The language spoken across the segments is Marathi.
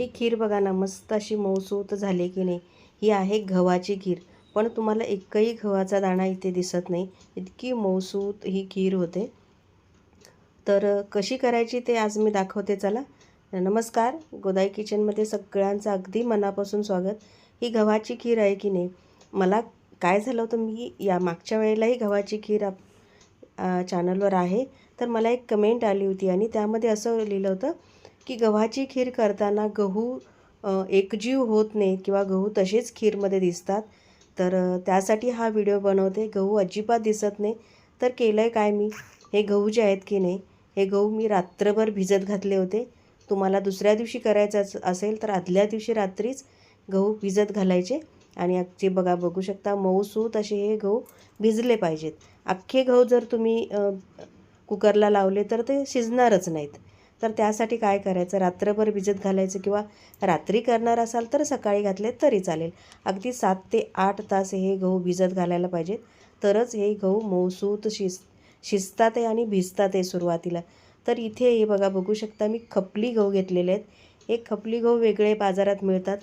ही खीर बघा ना मस्त अशी मऊसूत झाली की नाही. ही आहे गव्हाची खीर. पण तुम्हाला एकही गव्हाचा दाणा इथे दिसत नाही. इतकी मऊसूत ही खीर होते. तर कशी करायची ते आज मी दाखवते चला. नमस्कार. गोदाई किचनमध्ये सगळ्यांचं अगदी मनापासून स्वागत. ही गव्हाची खीर आहे की नाही? मला काय झालं होतं मी या मागच्या वेळेलाही गव्हाची खीर आप चॅनलवर आहे. तर मला एक कमेंट आली होती आणि त्यामध्ये असं लिहिलं होतं की गव्हाची खीर करताना गहू एकजीव होत नाहीत किंवा गहू तसेच खीरमध्ये दिसतात तर त्यासाठी हा व्हिडिओ बनवते. गहू अजिबात दिसत नाही. तर केलं आहे काय मी? हे गहू जे आहेत की नाही हे गहू मी रात्रभर भिजत घातले होते. तुम्हाला दुसऱ्या दिवशी करायचं असेल तर आदल्या दिवशी रात्रीच गहू भिजत घालायचे. आणि अगदी बघा बघू शकता मऊसूत असे हे गहू भिजले पाहिजेत. अख्खे गहू जर तुम्ही कुकरला लावले तर ते शिजणारच नाहीत. तर त्यासाठी काय करायचं? रात्रभर भिजत घालायचं किंवा रात्री करणार असाल तर सकाळी घातले तरी चालेल. अगदी सात ते आठ तास हे गहू भिजत घालायला पाहिजेत. तरच हे गहू मऊसूत शिज शिजतात आहे आणि भिजतात आहे सुरुवातीला. तर इथे हे बघा बघू शकता मी खपली गहू घेतलेले आहेत. हे खपली गहू वेगळे बाजारात मिळतात.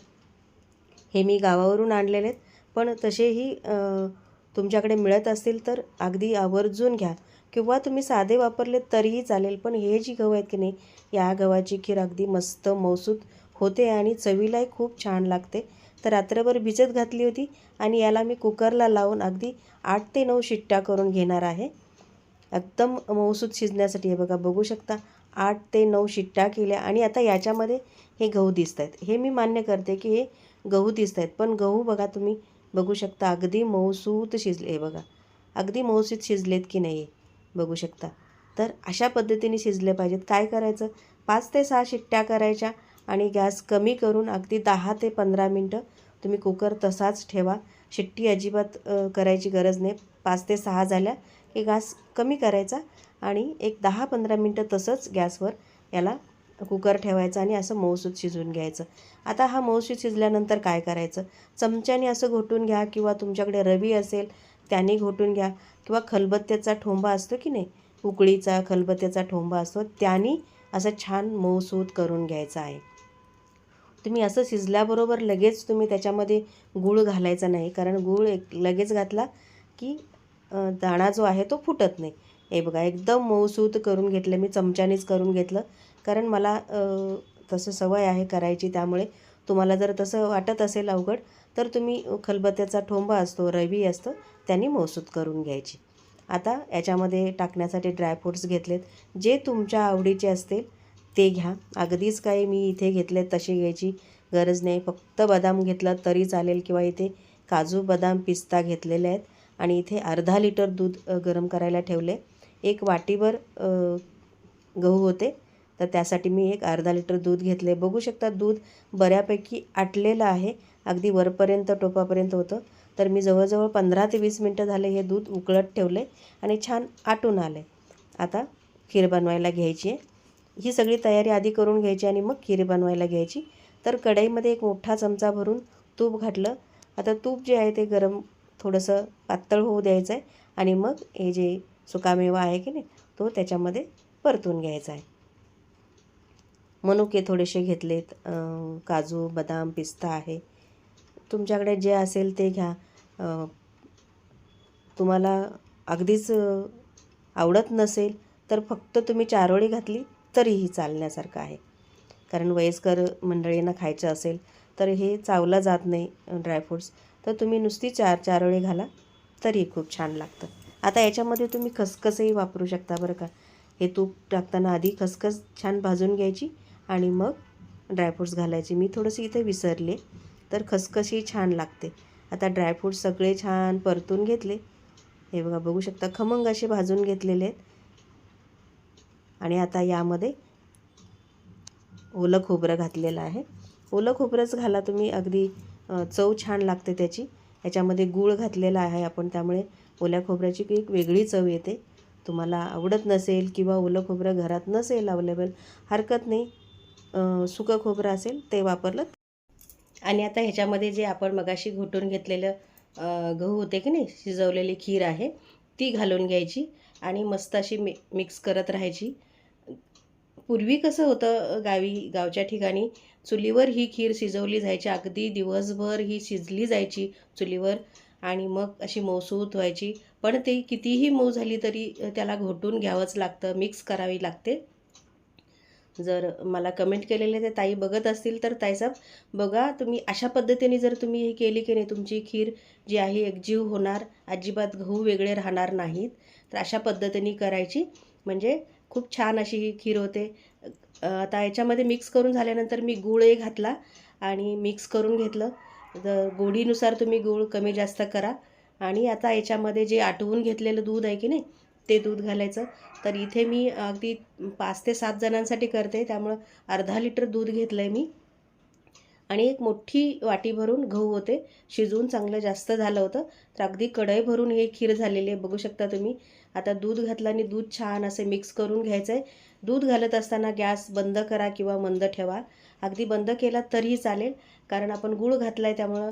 हे मी गावावरून आणलेले आहेत. पण तसेही तुमच्याकडे मिळत असतील तर अगदी आवर्जून घ्या. किंवा तुम्ही साधे वापरले तरीही चालेल पण हे जी गहू आहेत की नाही या गव्हाची खीर अगदी मस्त मौसूद होते आणि चवीलाही खूप छान लागते. तर रात्रभर भिजत घातली होती आणि याला मी कुकरला लावून अगदी आठ ते नऊ शिट्ट्या करून घेणार आहे. एकदम मऊसूत शिजण्यासाठी हे बघा बघू शकता आठ ते नऊ शिट्ट्या केल्या आणि आता याच्यामध्ये हे गहू दिसत आहेत. हे मी मान्य करते की हे गहू दिसत आहेत पण गहू बघा तुम्ही बघू शकता अगदी मऊसूत शिजले हे बघा अगदी मऊसूत शिजलेत की नाही हे. बघू शकता. तर अशा पद्धतीने शिजले पाहिजेत. काय करायचं? पाच ते सहा शिट्ट्या करायच्या आणि गॅस कमी करून अगदी दहा ते पंधरा मिनटं तुम्ही कुकर तसाच ठेवा. शिट्टी अजिबात करायची गरज नाही. पाच ते सहा झाल्या की गॅस कमी करायचा आणि एक दहा पंधरा मिनटं तसंच गॅसवर याला कुकर ठेवायचा आणि असं मऊसूत शिजवून घ्यायचं. आता हा मऊसूत शिजल्यानंतर काय करायचं? चमच्याने असं घोटून घ्या किंवा तुमच्याकडे रवी असेल त्याने घोटून घ्या. किंवा खलबत्त्याचा ठोंबा असतो की नाही? उकळीचा खलबत्त्याचा ठोंबा असतो. त्याने असं छान मऊसूत करून घ्यायचा आहे. तुम्ही असं शिजल्याबरोबर लगेच तुम्ही त्याच्यामध्ये गूळ घालायचा नाही. कारण गूळ एक लगेच घातला की दाणा जो आहे तो फुटत नाही. हे बघा एकदम मऊसूत करून घेतलं. मी चमच्यानेच करून घेतलं. कारण मला तसं सवय आहे करायची. त्यामुळे तुम्हाला जर तसं वाटत असेल अवघड तर तुम्ही खलबत्त्याचा ठोंबा असतो रवी असतो त्यांनी मोसूद करून घ्यायची. आता याच्यामध्ये टाकण्यासाठी ड्रायफ्रूट्स घेतलेत. जे तुमच्या आवडीचे असतील ते घ्या. अगदीच काही मी इथे घेतले तसे घ्यायची गरज नाही. फक्त बदाम घेतला तरी चालेल किंवा इथे काजू बदाम पिस्ता घेतलेले आहेत आणि इथे अर्धा लिटर दूध गरम करायला ठेवले. एक वाटीभर गहू होते. तर त्यासाठी मी एक अर्धा लिटर दूध घेतले बघू शकता दूध बऱ्यापैकी आटलेलं आहे. अगदी वरपर्यंत टोपापर्यंत होतं. तर मी जवळजवळ पंधरा ते वीस मिनटं झाले हे दूध उकळत ठेवले आणि छान आटून आले आता खीर बनवायला घ्यायची आहे. ही सगळी तयारी आधी करून घ्यायची आणि मग खीर बनवायला घ्यायची. तर कढईमध्ये एक मोठा चमचा भरून तूप घातलं. आता तूप जे आहे ते गरम थोडंसं पातळ होऊ द्यायचं आहे आणि मग हे जे सुकामेवा आहे की नाही तो त्याच्यामध्ये परतून घ्यायचा आहे. मनुके थोडेसे घेतलेत काजू बदाम पिस्ता आहे. तुमच्याकडे जे असेल ते घ्या. तुम्हाला अगदीच आवडत नसेल तर फक्त तुम्ही चारोळी घातली तरीही चालण्यासारखं आहे. कारण वयस्कर मंडळींना खायचं असेल तर हे चावलं जात नाही ड्रायफ्रूट्स तर तुम्ही नुसती चार चारोळी घाला तरी खूप छान लागतं. आता याच्यामध्ये तुम्ही खसखसही वापरू शकता बरं का. हे तूप टाकताना आधी खसखस छान भाजून घ्यायची. आणि मग ड्रायफ्रूट्स घालायचे. मी थोडंसं इथे विसरले तर खसखशी छान लागते. आता ड्रायफ्रूट्स सगळे छान परतून घेतले. हे बघा बघू शकता खमंग असे भाजून घेतलेले आहेत. आणि आता यामध्ये ओलं खोबरं घातलेलं आहे. ओलं खोबरंच घाला तुम्ही अगदी चव छान लागते त्याची. याच्यामध्ये गूळ घातलेला आहे आपण त्यामुळे ओल्या खोबऱ्याची एक वेगळी चव येते. तुम्हाला आवडत नसेल किंवा ओलं खोबरं घरात नसेल अवेलेबल हरकत नाही. सुकं खोबरं असेल ते वापरलं. आणि आता ह्याच्यामध्ये जे आपण मगाशी घोटून घेतलेलं गहू होते की नाही शिजवलेली खीर आहे ती घालून घ्यायची आणि मस्त अशी मि मिक्स करत राहायची. पूर्वी कसं होतं गावी गावच्या ठिकाणी चुलीवर ही खीर शिजवली जायची अगदी दिवसभर ही शिजली जायची चुलीवर आणि मग अशी मऊसूत व्हायची पण ते कितीही मऊ झाली तरी त्याला घोटून घ्यावंच लागतं मिक्स करावी लागते. जर मला कमेंट केलेले ते ताई बघत असतील तर ताईसाहेब बघा तुम्ही अशा पद्धतीने जर तुम्ही हे केली की नाही तुमची खीर जी आहे एकजीव होणार अजिबात गहू वेगळे राहणार नाहीत तर अशा पद्धतीने करायची. म्हणजे खूप छान अशी ही खीर होते. आता याच्यामध्ये मिक्स करून झाल्यानंतर मी गुळही घातला आणि मिक्स करून घेतलं. तर गोडीनुसार तुम्ही गूळ कमी जास्त करा. आणि आता याच्यामध्ये जे आटवून घेतलेलं दूध आहे की नाही ते दूध घालायचं. तर इथे मी अगदी पाच ते सात जणांसाठी करते. त्यामुळं अर्धा लिटर दूध घेतलं आहे मी. आणि एक मोठी वाटी भरून गहू होते. शिजवून चांगलं जास्त झालं होतं. तर अगदी कढई भरून हे खीर झालेली आहे. बघू शकता तुम्ही. आता दूध घातलं आणि दूध छान असे मिक्स करून घ्यायचं आहे दूध घालत असताना गॅस बंद करा किंवा मंद ठेवा. अगदी बंद केला तरीही चालेल. कारण आपण गूळ घातला आहे त्यामुळं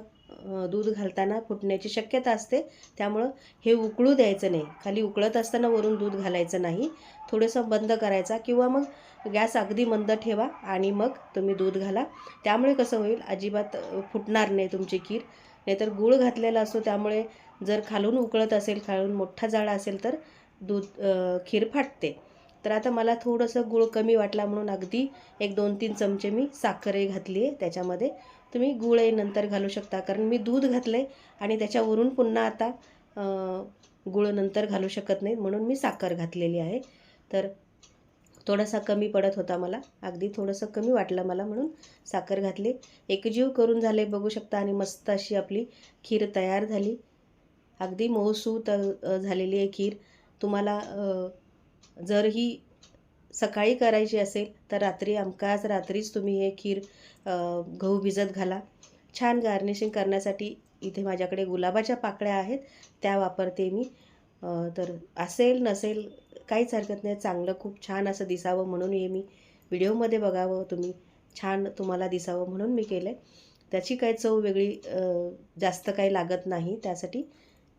दूध घालताना फुटण्याची शक्यता असते. त्यामुळं हे उकळू द्यायचं नाही. खाली उकळत असताना वरून दूध घालायचं नाही. थोडंसं बंद करायचा किंवा मग गॅस अगदी मंद ठेवा आणि मग तुम्ही दूध घाला. त्यामुळे कसं होईल? अजिबात फुटणार नाही तुमची खीर. नाहीतर गूळ घातलेला असतो. त्यामुळे जर खालून उकळत असेल खालून मोठा जाळा असेल तर दूध खीर फाटते. तर आता मला थोडंसं गूळ कमी वाटला म्हणून अगदी एक दोन तीन चमचे मी साखरही घातली आहे त्याच्यामध्ये. तुम्ही गूळही नंतर घालू शकता. कारण मी दूध घातलं आहे आणि त्याच्यावरून पुन्हा आता गुळ नंतर घालू शकत नाही. म्हणून मी साखर घातलेली आहे. तर थोडासा कमी पडत होता मला. अगदी थोडंसं कमी वाटलं मला म्हणून साखर घातली. एकजीव करून झाले बघू शकता आणि मस्त अशी आपली खीर तयार झाली. अगदी मऊसू त झालेली आहे खीर. तुम्हाला जर ही सकाळी करायची असेल तर रात्री अमकाच रात्रीच तुम्ही हे खीर गहू भिजत घाला. छान गार्निशिंग करण्यासाठी इथे माझ्याकडे गुलाबाच्या पाकळ्या आहेत त्या वापरते मी. तर असेल नसेल काहीच हरकत नाही. चांगलं खूप छान असं दिसावं म्हणून हे मी व्हिडिओमध्ये बघावं. तुम्ही छान तुम्हाला दिसावं म्हणून मी केलं आहे त्याची काही चव वेगळी जास्त काही लागत नाही. त्यासाठी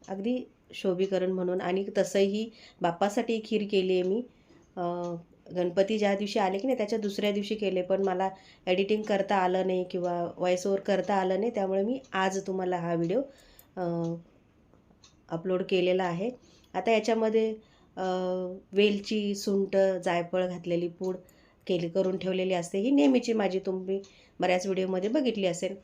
अगदी शोभीकरण म्हणून. आणि तसंही बाप्पासाठी खीर केली आहे मी गणपती ज्या दिवशी आले की नाही त्याच्या दुसऱ्या दिवशी केले. पण मला एडिटिंग करता आलं नाही किंवा व्हॉइस ओवर करता आलं नाही त्यामुळे मी आज तुम्हाला हा व्हिडिओ अपलोड केलेला आहे. आता याच्यामध्ये वेलची सुंट जायफळ घातलेली पूड केली करून ठेवलेली असते. ही नेहमीची माझी तुम्ही बऱ्याच व्हिडिओमध्ये बघितली असेल.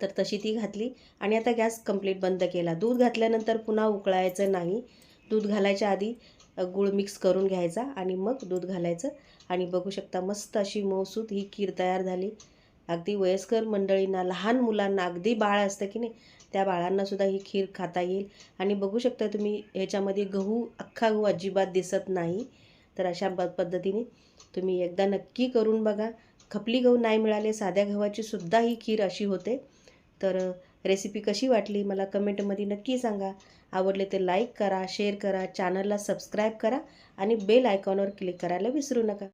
तर तशी ती घातली आणि आता गॅस कंप्लीट बंद केला. दूध घातल्यानंतर पुन्हा उकळायचं नाही. दूध घालायच्या आधी गूळ मिक्स करून घ्यायचा आणि मग दूध घालायचं. आणि बघू शकता मस्त अशी मौसूद ही खीर तयार झाली. अगदी वयस्कर मंडळींना लहान मुलांना अगदी बाळ असतं की नाही त्या बाळांनासुद्धा ही खीर खाता येईल. आणि बघू शकता तुम्ही ह्याच्यामध्ये गहू अख्खा गहू अजिबात दिसत नाही. तर अशा पद्धतीने तुम्ही एकदा नक्की करून बघा. खपली गहू नाही मिळाले साध्या गव्हाची सुद्धा ही खीर अशी होते. तर रेसिपी कशी वाटली मला कमेंटमध्ये नक्की सांगा. आवडले ते लाईक करा शेअर करा चॅनलला सबस्क्राईब करा आणि बेल आयकॉनवर क्लिक करायला विसरू नका.